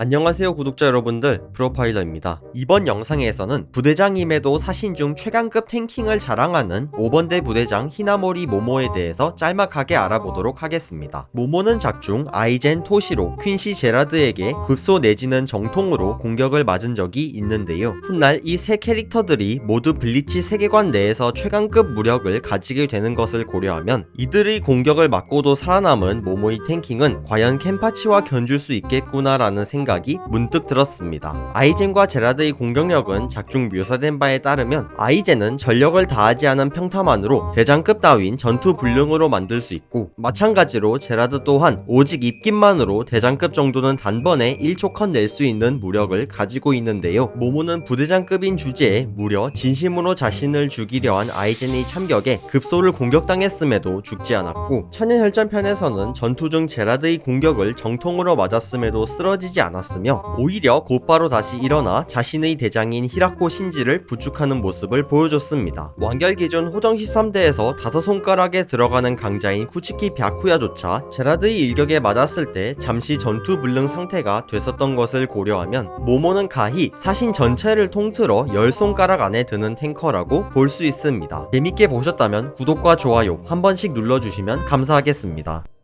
안녕하세요 구독자 여러분들 프로파일러입니다. 이번 영상에서는 부대장임에도 사신 중 최강급 탱킹을 자랑하는 5번대 부대장 히나모리 모모에 대해서 짤막하게 알아보도록 하겠습니다. 모모는 작중 아이젠 토시로 퀸시 제라드에게 급소 내지는 정통으로 공격을 맞은 적이 있는데요. 훗날 이 세 캐릭터들이 모두 블리치 세계관 내에서 최강급 무력을 가지게 되는 것을 고려하면 이들의 공격을 맞고도 살아남은 모모의 탱킹은 과연 켄파치와 견줄 수 있겠구나라는 생각 이 문득 들었습니다. 아이젠과 제라드의 공격력은 작중 묘사된 바에 따르면 아이젠은 전력을 다하지 않은 평타만으로 대장급 따윈 전투 불능으로 만들 수 있고 마찬가지로 제라드 또한 오직 입김만으로 대장급 정도는 단번에 1초 컷 낼 수 있는 무력을 가지고 있는데요. 모모는 부대장급인 주제에 무려 진심으로 자신을 죽이려 한 아이젠의 참격에 급소를 공격당했음에도 죽지 않았고 천연혈전편에서는 전투 중 제라드의 공격을 정통으로 맞았음에도 쓰러지지 않았 으며 오히려 곧바로 다시 일어나 자신의 대장인 히라코 신지를 부축하는 모습을 보여줬습니다. 완결 기준 호정시 3대에서 다섯 손가락에 들어가는 강자인 쿠치키 벼쿠야조차 제라드의 일격에 맞았을 때 잠시 전투 불능 상태가 됐었던 것을 고려하면 모모는 가히 사신 전체를 통틀어 10손가락 안에 드는 탱커라고 볼 수 있습니다. 재밌게 보셨다면 구독과 좋아요 한 번씩 눌러주시면 감사하겠습니다.